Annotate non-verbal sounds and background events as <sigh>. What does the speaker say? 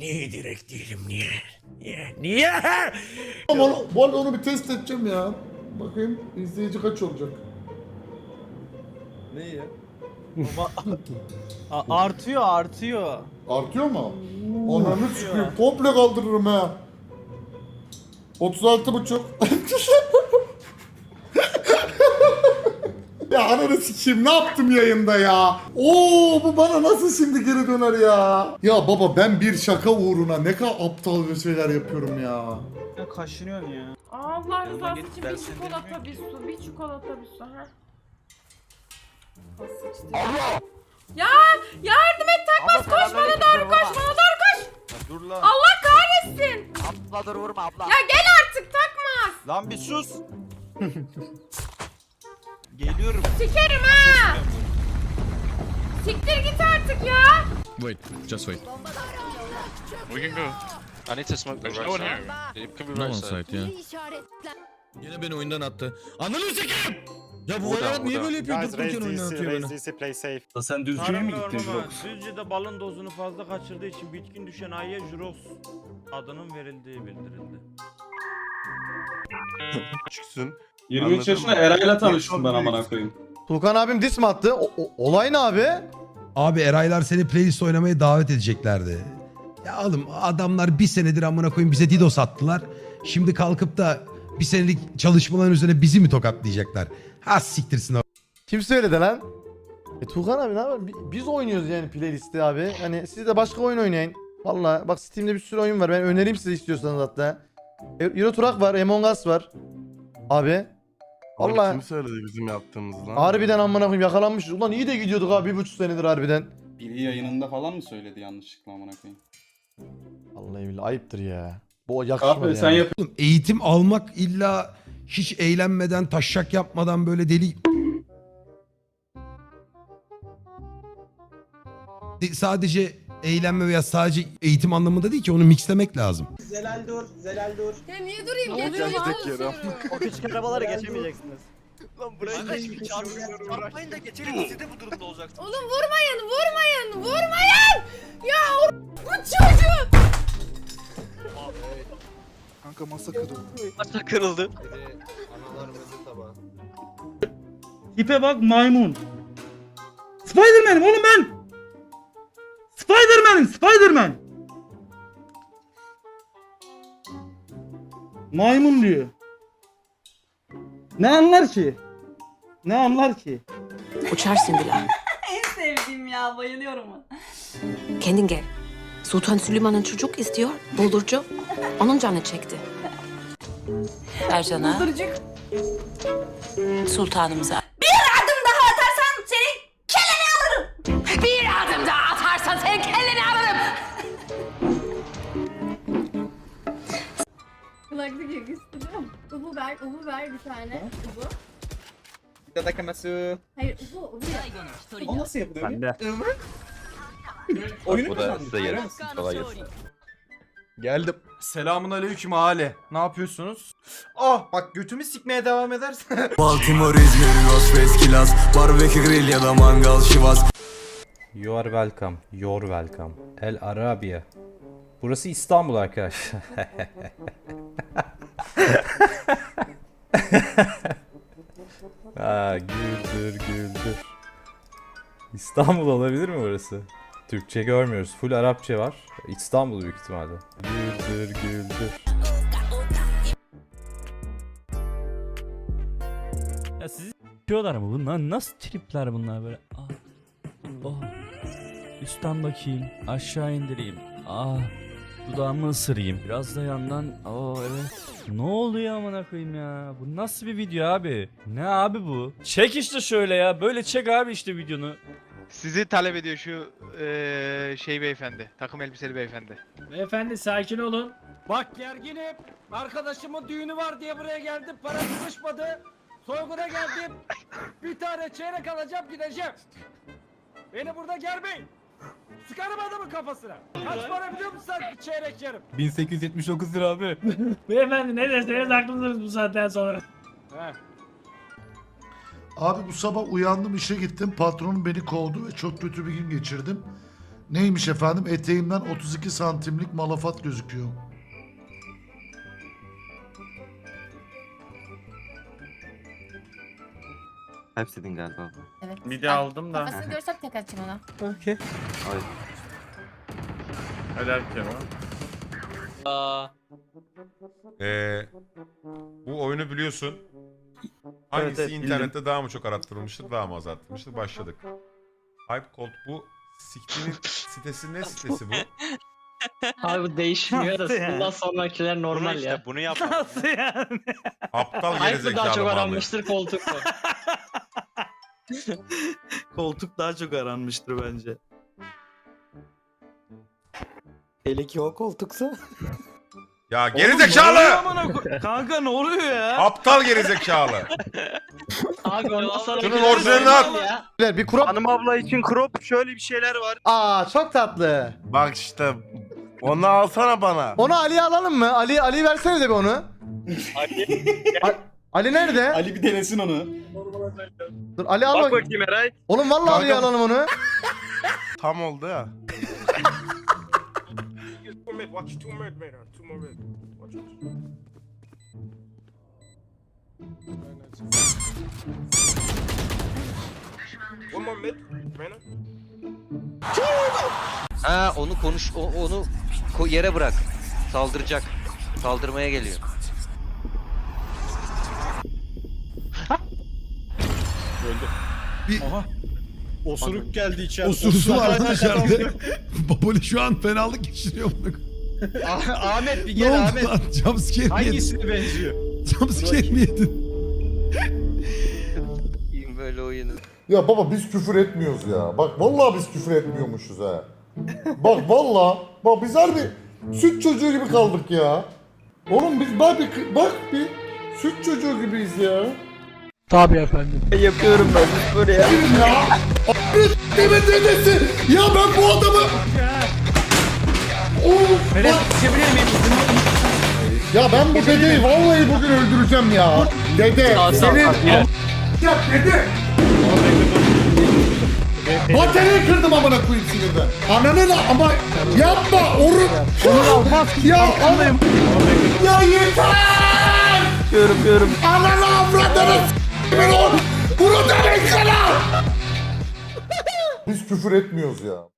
Niye direkt değilim niye? Niye? Niye? Ama onu, bu arada onu bir test edeceğim ya. Bakayım izleyici kaç olacak? A- artıyor artıyor. Artıyor mu? Ananı sikeyim. Komple kaldırırım ha. 36 buçuk. <laughs> ya ananı sikeyim ne yaptım yayında ya? Oo bu bana nasıl şimdi geri döner ya? Ya baba ben bir şaka uğruna ne kadar aptal bir şeyler yapıyorum ya. Ya kaşınıyorsun ya. Allah rızası için bir çikolata bir su, bir çikolata bir su ha. Ya yardım et takmaz koş bana doğru koş bana doğru koş. Dur lan. Allah kahretsin. Abla dur vurma abla. Ya gel artık takmaz. Lan bir sus. <laughs> Geliyorum. Sikerim ha. Siktir git artık ya. Wait, just wait. We can go. I need to smoke the right no one side. It could be No right one side. side ya. Yine beni oyundan attı. Ananı sikeyim! Ya bu Valorant niye böyle yapıyor? Durup dururken oyundan atıyor beni. play safe. Sen düzcüye mi gittin Jirox? Düzce'de balın dozunu fazla kaçırdığı için bitkin düşen ayıya Juros adının verildiği bildirildi. <laughs> Küçüksün. 23 Anladım. yaşında Eray'la tanıştım ben amına koyayım. Tuğkan abim dis mi attı? O- o- olay ne abi? Abi Eraylar seni playlist oynamaya davet edeceklerdi. Ya oğlum adamlar bir senedir amına koyayım bize DDoS attılar. Şimdi kalkıp da bir senelik çalışmaların üzerine bizi mi tokatlayacaklar? Ha siktirsin o. Kim söyledi lan? E Tuğkan abi ne yapalım? Bi- Biz oynuyoruz yani playlisti abi. Hani siz de başka oyun oynayın. Valla bak Steam'de bir sürü oyun var. Ben önereyim size istiyorsanız hatta. E, Euro Truck var, Among Us var. Abi. Vallahi. Vallahi Kim söyledi bizim yaptığımızı lan? harbiden amına koyayım yakalanmışız. Ulan iyi de gidiyorduk abi bir buçuk senedir harbiden. Biri yayınında falan mı söyledi yanlışlıkla amına koyayım? Vallahi billahi ayıptır ya. Bu yakışmadı Abi yani. sen yap Oğlum Eğitim almak illa hiç eğlenmeden, taşak yapmadan böyle deli... De- Sadece eğlenme veya sadece eğitim anlamında değil ki onu mixlemek lazım. Zelal dur, Zelal dur. Ya niye durayım? Ne oluyor ya? O küçük arabaları geçemeyeceksiniz. Lan burayı da çarpmayın da geçelim siz de bu durumda olacaksınız. Oğlum vurmayın, vurmayın, vurmayın. Ya o bu çocuğu. Kanka masa kırıldı. Masa kırıldı. Tipe bak maymun. Spiderman'im oğlum ben. Spiderman'im Spiderman. Maymun diyor. Ne anlar ki? Ne anlar ki? Uçarsın Bilal. <laughs> En sevdiğim ya, bayılıyorum ona. Kendin gel. Sultan Süleyman'ın çocuk istiyor. Buldurcu. Onun canı çekti. Ercan'a Durcuk. sultanımıza. Ver, ubu ver bir tane. Ubu. Tadakaması. Hayır, ubu, ubu yap. O nasıl yapılıyor? Ben de. Oyunu Bu da size yarım. Kolay gelsin. Geldim. Selamun aleyküm aile. Ne yapıyorsunuz? Ah bak götümü sikmeye devam edersen. <laughs> Baltimore, İzmir, Los Veskilas, barbekü grill ya da mangal şivas. You are welcome. You're welcome. El Arabiya. Burası İstanbul arkadaşlar. <laughs> <laughs> Aa, güldür güldür. İstanbul olabilir mi burası? Türkçe görmüyoruz. Full Arapça var. İstanbul büyük ihtimalle. Güldür güldür. Ya sizi s**yorlar mı? Bunlar nasıl tripler bunlar böyle? Ah. Oh. Üstten bakayım. Aşağı indireyim. Ah. Dudağımı ısırayım. Biraz da yandan. Oo evet. Ne oluyor amına koyayım ya? Bu nasıl bir video abi? Ne abi bu? Çek işte şöyle ya. Böyle çek abi işte videonu. Sizi talep ediyor şu eee, şey beyefendi. Takım elbiseli beyefendi. Beyefendi sakin olun. Bak gerginim. Arkadaşımın düğünü var diye buraya geldim. Para sıkışmadı. Soyguna geldim. Bir tane çeyrek alacağım gideceğim. Beni burada germeyin. Sıkarım adamın kafasına. Kaç para biliyor musun sen bir çeyrek yarım? 1879 lira abi. <laughs> Beyefendi ne derseniz haklısınız bu saatten sonra. He. Abi bu sabah uyandım işe gittim. Patronum beni kovdu ve çok kötü bir gün geçirdim. Neymiş efendim? Eteğimden 32 santimlik malafat gözüküyor. Hepsidin galiba. Evet. Bir de aldım da. Kafasını görsem tek atacağım ona. Helal Kemal. Ee, bu oyunu biliyorsun. Hangisi evet, bildim. internette daha mı çok arattırılmıştır, daha mı az arattırılmıştır? Başladık. Hype Cult bu siktinin sitesi ne sitesi bu? <laughs> Abi değişmiyor da bundan sonrakiler normal ya. Bunu yapma. <laughs> Nasıl yani? Aptal Hype gerizekalı daha çok aranmıştır koltuk mu? <laughs> Koltuk daha çok aranmıştır bence. Hele ki o koltuksa. <laughs> Ya gerizekalı! Kanka ne oluyor ya? <laughs> Aptal gerizekalı. <laughs> Abi ondan sonra Şunun orijinalini at. Beyler Bir crop. Hanım abla için crop şöyle bir şeyler var. Aa çok tatlı. Bak işte onu alsana bana. Onu Ali'ye alalım mı? Ali Ali versene de bir onu. Ali, Ali nerede? Ali bir denesin onu. Dur Ali al bak. bakayım Eray. Oğlum vallahi Ali'ye Kanka- alalım onu. Tam oldu ya. Ha onu konuş o- onu ko- yere bırak. Saldıracak. Saldırmaya geliyor. Osuruk geldi içeri. Osurusu var lan dışarıda. Baboli şu an fenalık geçiriyor. <laughs> Ahmet bir Ne gel oldu Ahmet. lan? Jumpscare mi yedin? Hangisine benziyor? Jumpscare mi yedin? Böyle oyunu. Ya baba biz küfür etmiyoruz ya. Bak vallahi biz küfür etmiyormuşuz ha. Bak vallahi. Bak biz harbi süt çocuğu gibi kaldık ya. Oğlum biz bak bir, bak bir süt çocuğu gibiyiz ya. Yapıyorum ben böyle ya. ya. Abi demin dedesi. Ya ben bu adamı... Of, bak- Ya ben bu dedeyi vallahi bugün öldüreceğim ya. Dede senin... Ya dede. Bataryayı kırdım amına koyayım sinirden. Ananı la ama yapma oru. Ya anam. Ya yeter. Görüm görüm. Ananı avradını oğlum. Bunu demek sana. Biz küfür etmiyoruz ya.